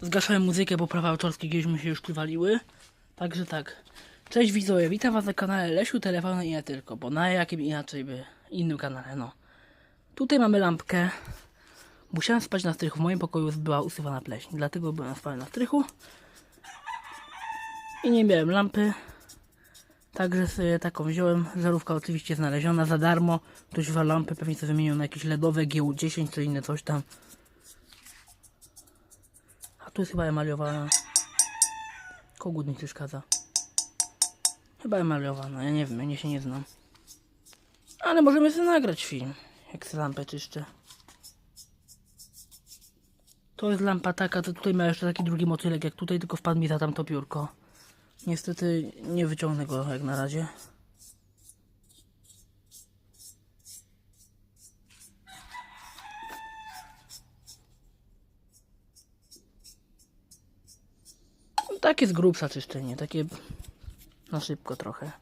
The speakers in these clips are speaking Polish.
Zgaszałem muzykę, bo prawa autorskie gdzieś mi się już tu. Także tak. Cześć widzowie, witam was na kanale Lesiu Telefony i nie tylko, bo na jakim inaczej by, innym kanale, no. Tutaj mamy lampkę. Musiałem spać na strychu, w moim pokoju była usuwana pleśń, dlatego byłem na strychu. I nie miałem lampy. Także sobie taką wziąłem. Żarówka oczywiście znaleziona za darmo. Ktoś wa lampy pewnie sobie wymienił na jakieś LEDowe GU10 czy inne coś tam. Tu jest chyba emaliowana. Kogut mi przeszkadza. Chyba emaliowana, ja nie wiem, ja nie się nie znam. Ale możemy sobie nagrać film, jak sobie lampę czyszczę. To jest lampa taka, to tutaj ma jeszcze taki drugi motylek jak tutaj, tylko wpadł mi za tamto piórko. Niestety nie wyciągnę go jak na razie. Takie z grubsza czyszczenie, takie na szybko trochę.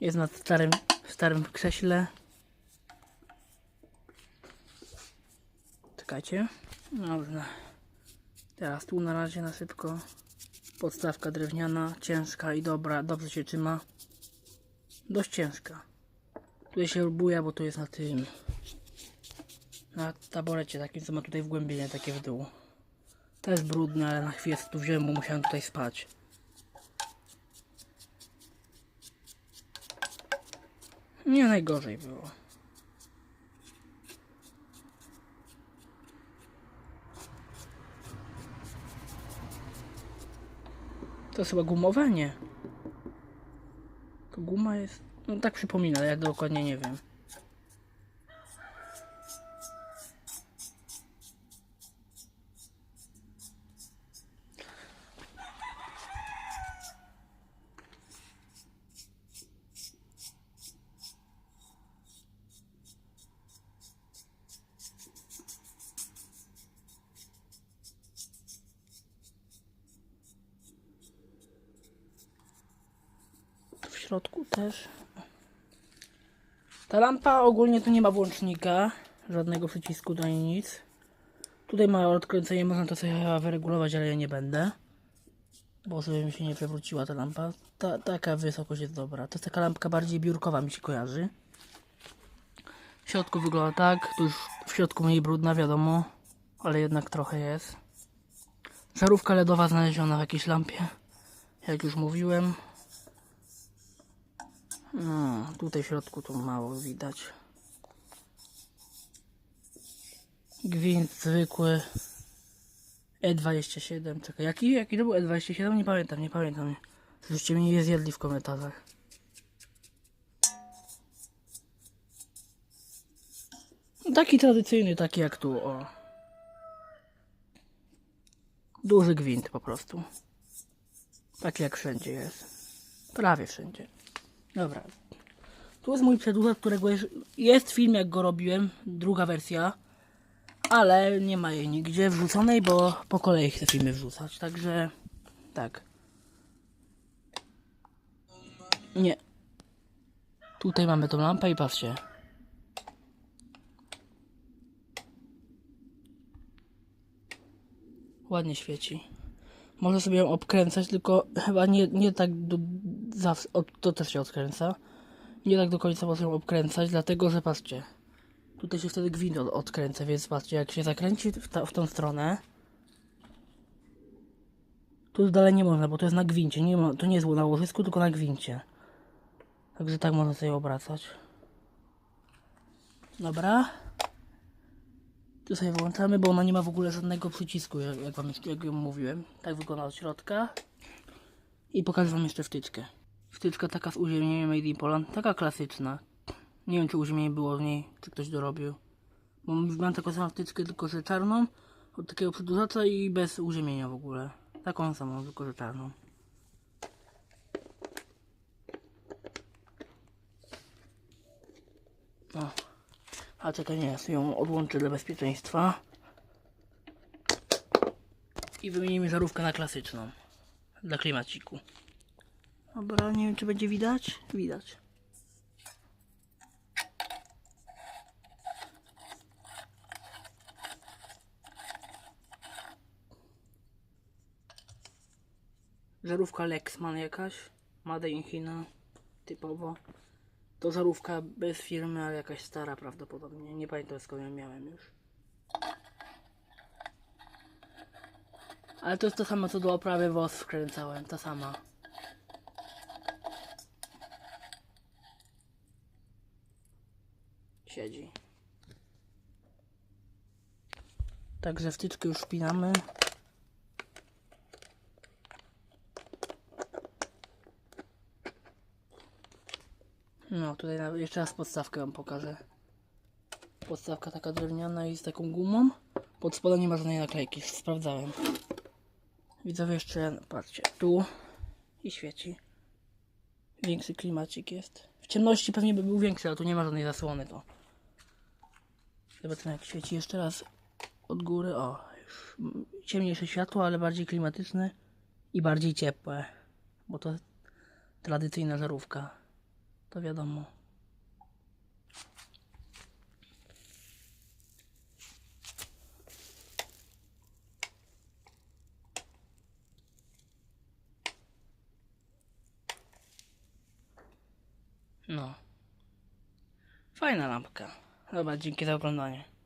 Jest na starym, starym krześle. Czekajcie. Dobrze. Teraz tu na razie na szybko. Podstawka drewniana, ciężka i dobra, dobrze się trzyma. Dość ciężka. Tutaj się buja, bo to jest na tym. Na taborecie takim, co ma tutaj wgłębienie takie w dół. Jest brudne, ale na chwilę tu wziąłem, bo musiałem tutaj spać. Nie najgorzej było. To jest chyba gumowanie. To guma jest. No tak przypomina, ale ja dokładnie nie wiem. W środku też. Ta lampa ogólnie tu nie ma włącznika, żadnego przycisku do nic. Tutaj ma odkręcenie, można to sobie chyba wyregulować, ale ja nie będę. Bo sobie mi się nie przewróciła ta lampa. Ta, taka wysokość jest dobra. To jest taka lampka bardziej biurkowa mi się kojarzy. W środku wygląda tak, tu już w środku mniej brudna wiadomo, ale jednak trochę jest. Żarówka LEDowa znaleziona w jakiejś lampie, jak już mówiłem. No, tutaj w środku tu mało widać. Gwint zwykły. E27. Czekaj, jaki, jaki to był E27? Nie pamiętam, nie pamiętam. Żebyście mnie nie zjedli w komentarzach. Taki tradycyjny, taki jak tu, o. Duży gwint po prostu. Taki jak wszędzie jest. Prawie wszędzie. Dobra. Tu jest mój przedłużacz, którego jest, jest film, jak go robiłem, druga wersja, ale nie ma jej nigdzie wrzuconej, bo po kolei chcę filmy wrzucać, także tak. Nie. Tutaj mamy tą lampę i patrzcie. Ładnie świeci. Można sobie ją obkręcać, tylko chyba nie, nie tak do, to też się odkręca. Nie tak do końca można ją obkręcać, dlatego że patrzcie. Tutaj się wtedy gwint od, odkręca, więc patrzcie, jak się zakręci w, ta, w tą stronę. Tu dalej nie można, bo to jest na gwincie. Nie ma, to nie jest na łożysku, tylko na gwincie. Także tak można sobie obracać. Dobra. Tu sobie włączamy, bo ona nie ma w ogóle żadnego przycisku, jak, jak wam jak mówiłem. Tak wygląda od środka. I pokażę wam jeszcze wtyczkę. Wtyczka taka z uziemieniem Made in Poland, taka klasyczna. Nie wiem czy uziemienie było w niej, czy ktoś dorobił. Bo mam taką samą wtyczkę, tylko że czarną, od takiego przedłużacza i bez uziemienia w ogóle. Taką samą, tylko że czarną. O. A czekaj, nie, ja ją odłączę dla bezpieczeństwa. I wymienimy żarówkę na klasyczną. Dla klimaciku. Dobra, nie wiem czy będzie widać. Widać. Żarówka Lexman jakaś. Made in China. Typowo. To żarówka bez firmy, ale jakaś stara prawdopodobnie. Nie pamiętam skąd ją miałem już. Ale to jest to samo co do oprawy WOS wkręcałem. Ta sama. Także wtyczkę już wpinamy. No, tutaj jeszcze raz podstawkę wam pokażę. Podstawka taka drewniana i z taką gumą. Pod spodem nie ma żadnej naklejki, sprawdzałem. Widzowie jeszcze, patrzcie, tu i świeci. Większy klimacik jest. W ciemności pewnie by był większy, ale tu nie ma żadnej zasłony to. Zobaczymy jak świeci jeszcze raz od góry. O, ciemniejsze światło, ale bardziej klimatyczne i bardziej ciepłe. Bo to tradycyjna żarówka. To wiadomo. No. Fajna lampka. Dobra, dzięki za oglądanie.